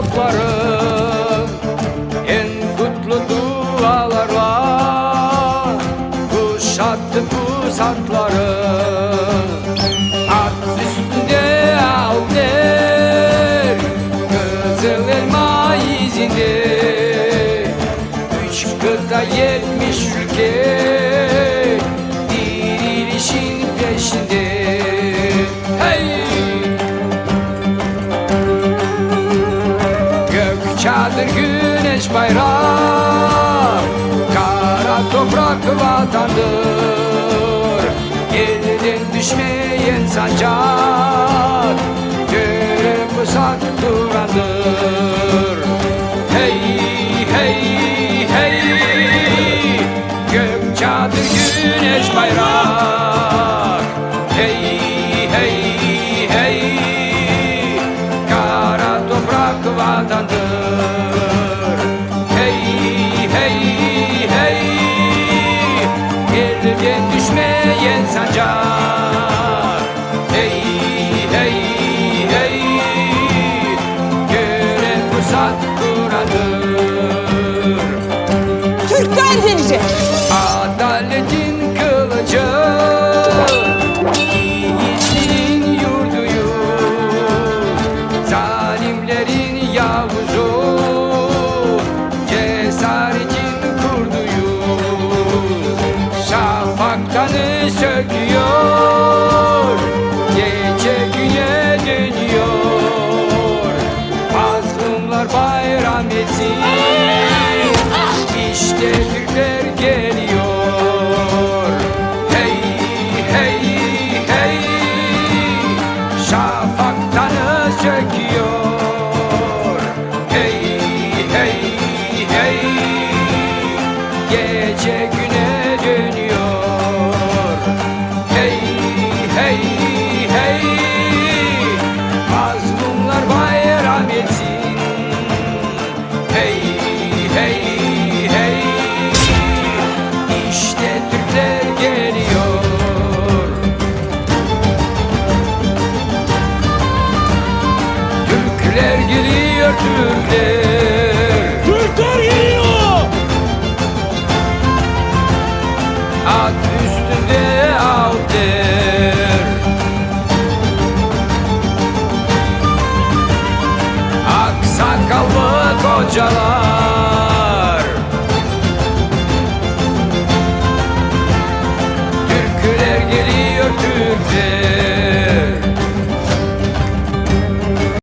toplarım En kutlu dualarla Kuşattı pusatları At üstünde al der Kızıl elma Üç kıta yetmiş ülke Çadır güneş bayrak Kara toprak vatandır. Elden düşmeyen sancak Göre pusat durandır. Hey hey hey Gök çadır güneş bayrak hey Elden düşmeyen sancak Söküyor Gece güne dönüyor. Mazlumlar bayram etsin. İşte Türkler geliyor. Hey hey hey. Şafaktanı söküyor. Hey hey hey. Gece Türkler Türkler geliyor. At üstünde al der Aksakallı kocalar